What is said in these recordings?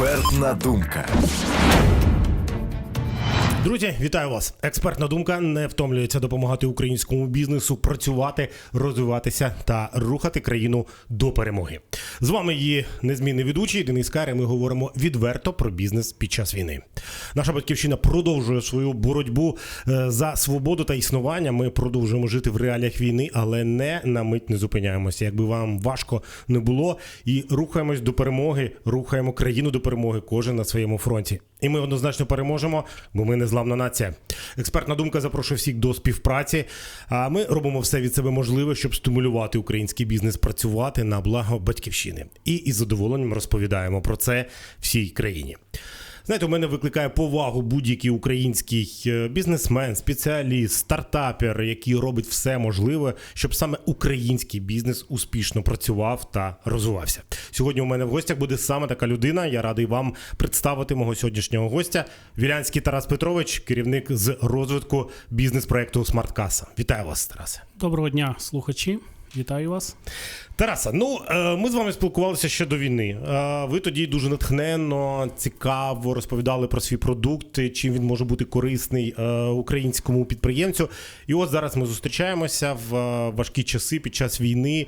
Експертна думка. Друзі, вітаю вас! Експертна думка не втомлюється допомагати українському бізнесу працювати, розвиватися та рухати країну до перемоги. З вами її незмінний ведучий Денис Кар, і Ми говоримо відверто про бізнес під час війни. Наша батьківщина продовжує свою боротьбу е, за свободу та існування. Ми продовжуємо жити в реаліях війни, але не на мить не зупиняємося. Якби вам важко не було, і рухаємось до перемоги, рухаємо країну до перемоги, кожен на своєму фронті. І ми однозначно переможемо, бо ми не зламна нація. Експертна думка запрошує всіх до співпраці. А ми робимо все від себе можливе, щоб стимулювати український бізнес працювати на благо батьківщини. І із задоволенням розповідаємо про це всій країні. Знаєте, у мене викликає повагу будь-який український е, бізнесмен, спеціаліст, стартапер, який робить все можливе, щоб саме український бізнес успішно працював та розвивався. Сьогодні у мене в гостях буде саме така людина. Я радий вам представити мого сьогоднішнього гостя. Вілянський Тарас Петрович, керівник з розвитку бізнес-проекту SmartCasa. Вітаю вас, Тарасе. Доброго дня, слухачі. Вітаю вас. Тараса, ну е, ми з вами спілкувалися ще до війни. Е, Ви тоді дуже натхненно, цікаво розповідали про свій продукт, чим він може бути корисний е, українському підприємцю. І от зараз ми зустрічаємося в важкі часи під час війни.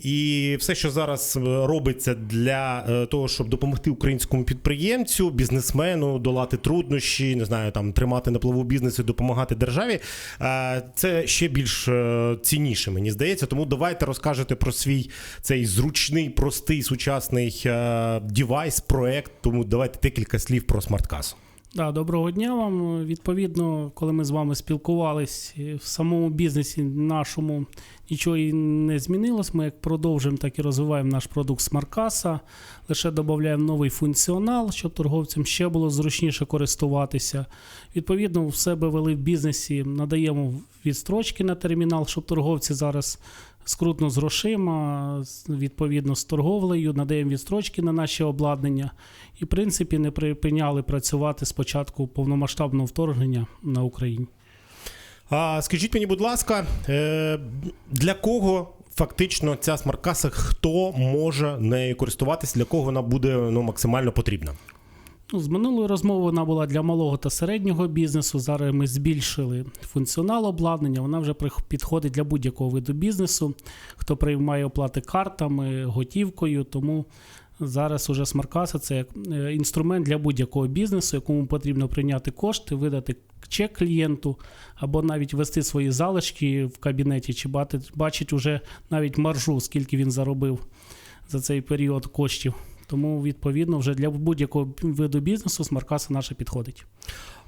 І все, що зараз е, робиться для е, того, щоб допомогти українському підприємцю, бізнесмену долати труднощі, не знаю, там тримати на плаву бізнес і допомагати державі, е, це ще більш цінніше, мені здається. Тому давайте розкажете про свій цей зручний, простий сучасний дівайс, проект. Тому давайте декілька слів про смарткасу. Да, доброго дня вам. Відповідно, коли ми з вами спілкувались е, в самому бізнесі нашому нічого і не змінилось. Ми як продовжуємо, так і розвиваємо наш продукт Смаркаса. Лише додаємо новий функціонал, щоб торговцям ще було зручніше користуватися. Відповідно, в себе вели в бізнесі, надаємо відстрочки на термінал, щоб торговці зараз. Скрутно з грошима, відповідно з торговлею, надаємо відстрочки на наші обладнання і, в принципі, не припиняли працювати з початку повномасштабного вторгнення на Україні. А скажіть мені, будь ласка, е, для кого фактично ця смарткаса, хто може нею користуватися, для кого вона буде ну, максимально потрібна? Ну, з минулої розмови вона була для малого та середнього бізнесу. Зараз ми збільшили функціонал обладнання. Вона вже підходить для будь-якого виду бізнесу, хто приймає оплати картами, готівкою. Тому зараз уже смаркаса це як е, інструмент для будь-якого бізнесу, якому потрібно прийняти кошти, видати чек клієнту або навіть ввести свої залишки в кабінеті, чи бачить уже навіть маржу, скільки він заробив за цей період коштів. Тому, відповідно, вже для будь-якого виду бізнесу смаркаса наша підходить.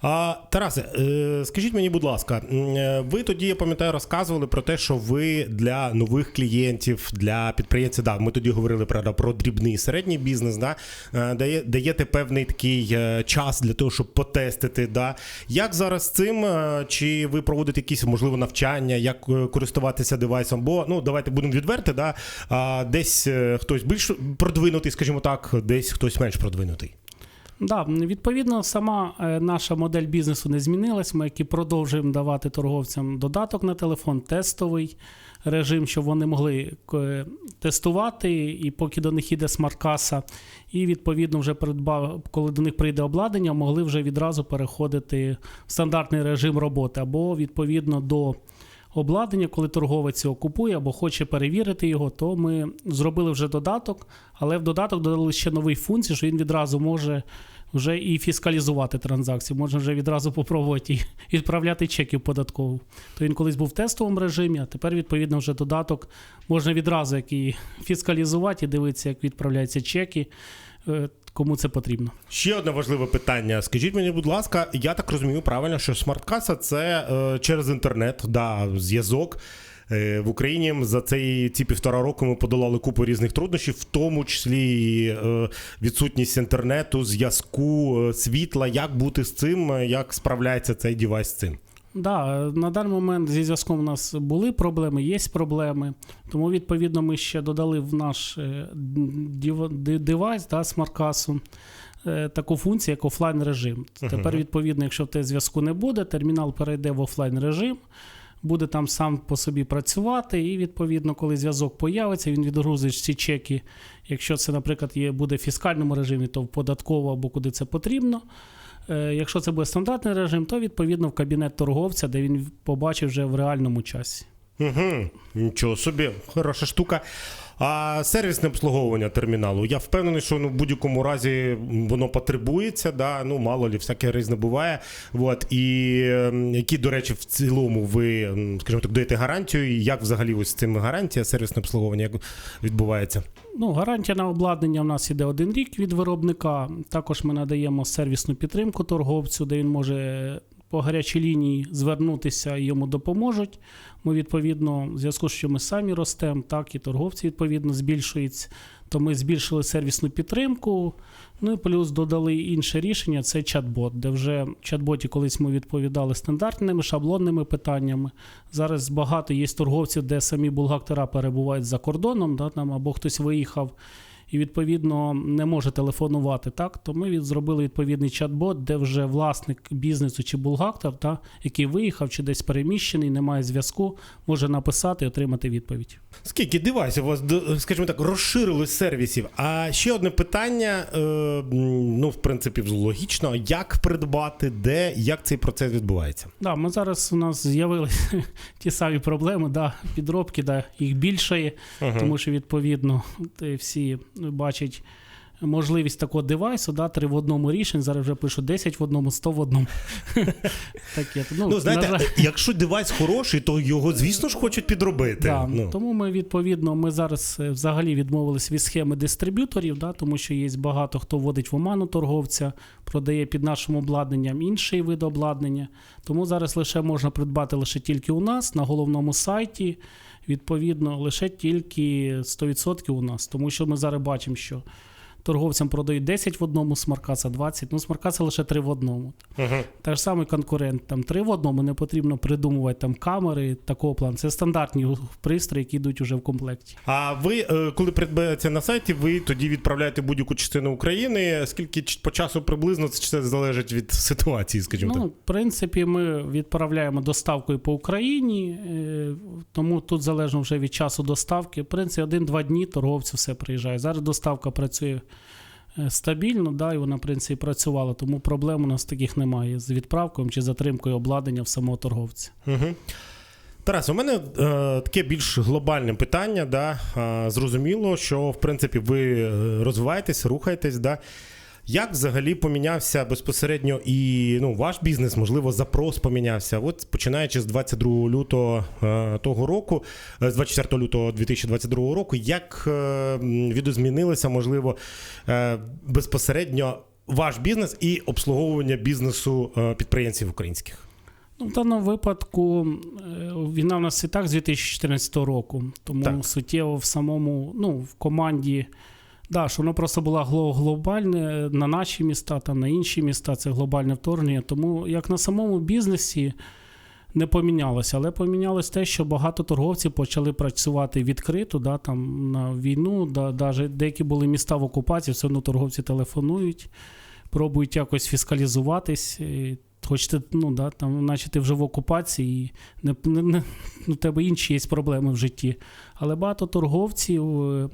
А, Тарасе, е, скажіть мені, будь ласка, е, ви тоді, я пам'ятаю, розказували про те, що ви для нових клієнтів, для підприємців, да, ми тоді говорили правда, про дрібний середній бізнес, да, е, дає, даєте певний такий час для того, щоб потестити. Да. Як зараз з цим? Чи ви проводите якісь, можливо, навчання, як користуватися девайсом? Бо, ну, давайте будемо відверти, да, десь хтось більш продвинутий, скажімо так, десь хтось менш продвинутий. Да, відповідно, сама е, наша модель бізнесу не змінилась. Ми які продовжуємо давати торговцям додаток на телефон, тестовий режим, щоб вони могли е, тестувати, і поки до них іде смарт-каса, і відповідно вже придбав, коли до них прийде обладнання, могли вже відразу переходити в стандартний режим роботи або відповідно до. Обладнання, коли торговець його купує або хоче перевірити його, то ми зробили вже додаток, але в додаток додали ще новий функцію, що він відразу може вже і фіскалізувати транзакції. Можна вже відразу попробувати і відправляти чеки в податкову. То він колись був в тестовому режимі, а тепер, відповідно, вже додаток можна відразу як і фіскалізувати і дивитися, як відправляються чеки, кому це потрібно. Ще одне важливе питання. Скажіть мені, будь ласка, я так розумію правильно, що смарткаса це е, через інтернет, да, зв'язок. Е, В Україні за цей ці півтора року ми подолали купу різних труднощів, в тому числі е, відсутність інтернету, зв'язку, е, світла. Як бути з цим? е, Як справляється цей девайс з цим? Да, на даний момент зі зв'язком у нас були проблеми, є проблеми. Тому, відповідно, ми ще додали в наш е, девайс да, смарт-касу е, таку функцію, як офлайн режим. Тепер, відповідно, якщо в тебе зв'язку не буде, термінал перейде в офлайн режим. буде там сам по собі працювати, і відповідно, коли зв'язок появиться, він відгрузить всі чеки. Якщо це, наприклад, є, буде в фіскальному режимі, то в податково або куди це потрібно. Е, Якщо це буде стандартний режим, то відповідно в кабінет торговця, де він побачив вже в реальному часі. Угу. Нічого собі, хороша штука. А сервісне обслуговування терміналу. Я впевнений, що ну, в будь-якому разі воно потребується, да? ну мало лі, всяке різне буває. От. І ем, які, до речі, в цілому ви, скажімо так, даєте гарантію, і як взагалі ось з цим гарантія, сервісне обслуговування як відбувається? Ну, гарантія на обладнання в нас іде один рік від виробника. Також ми надаємо сервісну підтримку торговцю, де він може по гарячій лінії звернутися і йому допоможуть. Ми відповідно, в зв'язку з що ми самі ростемо, так і торговці відповідно збільшуються. То ми збільшили сервісну підтримку. Ну і плюс додали інше рішення це чат-бот, де вже в чат-боті колись ми відповідали стандартними шаблонними питаннями. Зараз багато є торговців, де самі бухгалтера перебувають за кордоном, да, там, або хтось виїхав і відповідно не може телефонувати. Так, то ми від, зробили відповідний чат-бот, де вже власник бізнесу чи бухгалтер, та, який виїхав чи десь переміщений, немає зв'язку, може написати і отримати відповідь. Скільки девайсів у вас, скажімо так, розширили сервісів? А ще одне питання, е, ну, в принципі, логічно, як придбати, де, як цей процес відбувається? Да, ми зараз у нас з'явилися ті самі проблеми, да, підробки, да, їх більше є, Ага. тому що відповідно те всі бачать можливість такого девайсу, да, три в одному рішень. Зараз вже пишуть 10 в одному, 100 в одному. Таке. Ну, Ну, знаєте, на якщо девайс хороший, то його, звісно ж, хочуть підробити. Да, Ну. Тому ми відповідно ми зараз е, взагалі відмовились від схеми дистриб'юторів, да, тому що є багато хто вводить в оману торговця, продає під нашим обладнанням інший вид обладнання. Тому зараз лише можна придбати лише тільки у нас на головному сайті. Відповідно, лише тільки 100% у нас, тому що ми зараз бачимо, що торговцям продають 10 в одному, смаркаса 20, ну смаркаса лише 3 в одному. Ага. Та ж самий конкурент, там три в одному, не потрібно придумувати там камери такого плану. Це стандартні пристрої, які йдуть уже в комплекті. А ви, е, коли придбаєте на сайті, ви тоді відправляєте будь-яку частину України. Скільки по часу приблизно це, залежить від ситуації, скажімо Ну, так? в принципі, ми відправляємо доставкою по Україні, е, тому тут залежно вже від часу доставки. В принципі, один-два дні торговцю все приїжджає. Зараз доставка працює стабільно, да, і вона, в принципі, працювала, тому проблем у нас таких немає з відправкою чи затримкою обладнання в самого торговця. Угу. Тарас, у мене е, таке більш глобальне питання. Да? Е, зрозуміло, що в принципі ви е, розвиваєтесь, рухаєтесь. Да? Як взагалі помінявся безпосередньо і ну, ваш бізнес, можливо, запрос помінявся? От починаючи з 22 лютого е, того року, е, з 24 лютого 2022 року, як е, відозмінилося, можливо, безпосередньо ваш бізнес і обслуговування бізнесу підприємців українських? Ну, в даному випадку війна в нас і так з 2014 року, тому Так. суттєво в самому, ну, в команді, да, що воно просто гло- глобальне на наші міста, там на інші міста, це глобальне вторгнення. Тому як на самому бізнесі не помінялося, але помінялось те, що багато торговців почали працювати відкрито, да, там на війну, да, даже деякі були міста в окупації, все одно торговці телефонують, пробують якось фіскалізуватись. і Хочете, ну да, там, наче ти вже в окупації, і не, не, не, у тебе інші є проблеми в житті. Але багато торговців е,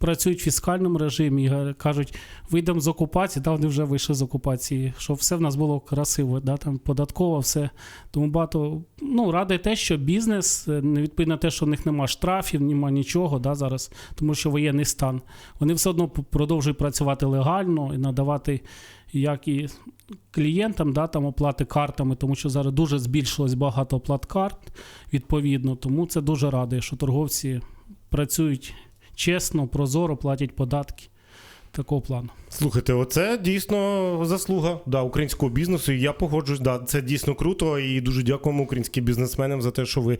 працюють в фіскальному режимі і кажуть, вийдемо з окупації, да, вони вже вийшли з окупації, щоб все в нас було красиво, да, там податково, все. Тому багато ну, ради те, що бізнес, е, не відповідно те, що в них нема штрафів, нема нічого да, зараз, тому що воєнний стан. Вони все одно продовжують працювати легально і надавати як і клієнтам да, там оплати картами, тому що зараз дуже збільшилось багато оплат карт відповідно. Тому це дуже радує, що торговці працюють чесно, прозоро, платять податки такого плану. Слухайте, оце дійсно заслуга да, українського бізнесу. І я погоджуюсь, да, це дійсно круто. І дуже дякуємо українським бізнесменам за те, що ви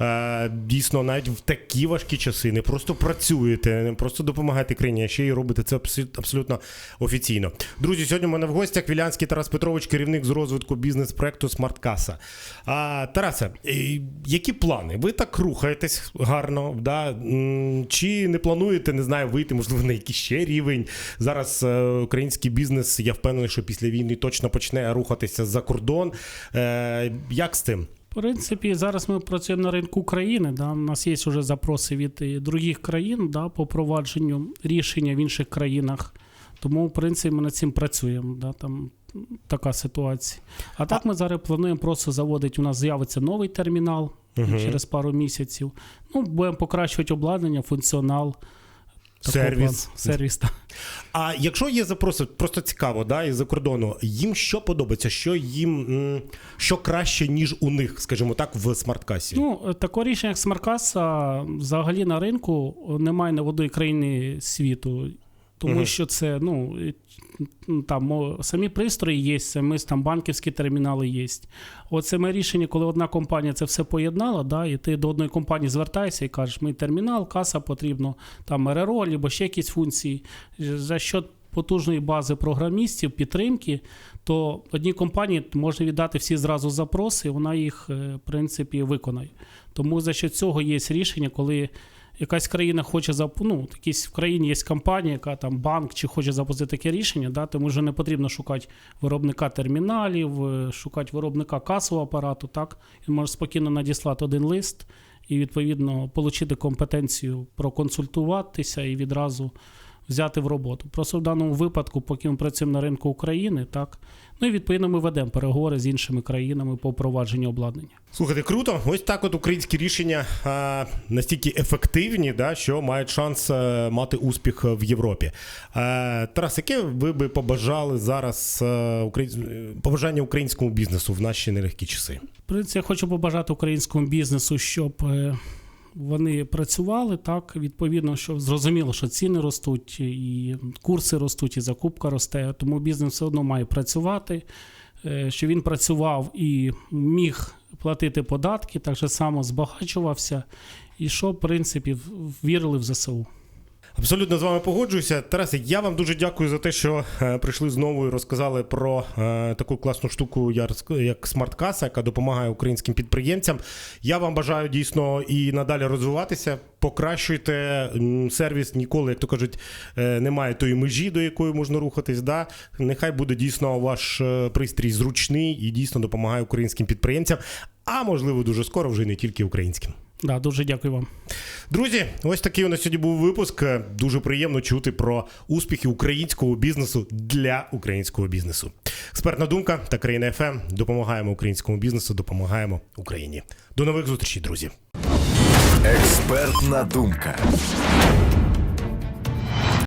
е, дійсно навіть в такі важкі часи не просто працюєте, не просто допомагаєте країні, а ще й робите це абсолютно, офіційно. Друзі, сьогодні у мене в гостях Вілянський Тарас Петрович, керівник з розвитку бізнес-проекту Смарткаса. А, Тарасе, які плани? Ви так рухаєтесь гарно, да? Чи не плануєте, не знаю, вийти, можливо, на якийсь ще рівень? Зараз е, український бізнес, я впевнений, що після війни точно почне рухатися за кордон. Е, як з цим? В принципі, зараз ми працюємо на ринку України. Да? У нас є вже запроси від е, других країн да, по провадженню рішення в інших країнах. Тому, в принципі, ми над цим працюємо. Да? Там така ситуація. А так ми зараз плануємо просто заводити. У нас з'явиться новий термінал через пару місяців. Ну, будемо покращувати обладнання, функціонал. Сервіс. Сервіс, так. А якщо є запроси, просто цікаво, да, із-за кордону, їм що подобається, що їм що краще, ніж у них, скажімо так, в смарткасі? Ну, таке рішення, як смарткаса, взагалі на ринку немає на водої країни світу. Тому Мгм. що це, ну, там самі пристрої є, самі там банківські термінали є. Оце ми рішення, коли одна компанія це все поєднала, да, і ти до одної компанії звертаєшся і кажеш, ми термінал, каса потрібно, там РРО, або ще якісь функції. За що потужної бази програмістів, підтримки, то одній компанії можна віддати всі зразу запроси, вона їх, е, в принципі, виконає. Тому за що цього є рішення, коли якась країна хоче зап... ну, якісь в країні є компанія, яка там банк чи хоче запустити таке рішення, да, тому вже не потрібно шукати виробника терміналів, е, шукати виробника касового апарату. Так він може спокійно надіслати один лист і відповідно отримати компетенцію проконсультуватися і відразу взяти в роботу. Просто в даному випадку, поки ми працюємо на ринку України, так ну і відповідно ми ведемо переговори з іншими країнами по впровадженню обладнання. Слухайте, круто. Ось так от українські рішення а, настільки ефективні, да, що мають шанс е, мати успіх в Європі. Е, Тарас, яке ви би побажали зараз е, українсь... побажання українському бізнесу в наші нелегкі часи? В принципі, я хочу побажати українському бізнесу, щоб вони працювали так. Відповідно, що зрозуміло, що ціни ростуть, і курси ростуть, і закупка росте. Тому бізнес все одно має працювати, Що він працював і міг платити податки, так же само збагачувався, і що в принципі, вірили в ЗСУ. Абсолютно з вами погоджуюся. Тарасе, я вам дуже дякую за те, що е, прийшли знову і розказали про е, таку класну штуку, як, смарт-каса, яка допомагає українським підприємцям. Я вам бажаю дійсно і надалі розвиватися. Покращуйте сервіс ніколи, як то кажуть, е, немає тої межі, до якої можна рухатись. Да? Нехай буде дійсно ваш пристрій зручний і дійсно допомагає українським підприємцям, а можливо дуже скоро вже не тільки українським. Да, дуже дякую вам. Друзі, ось такий у нас сьогодні був випуск. Дуже приємно чути про успіхи українського бізнесу для українського бізнесу. Експертна думка та країна ФМ допомагаємо українському бізнесу, допомагаємо Україні. До нових зустрічей, друзі. Експертна думка.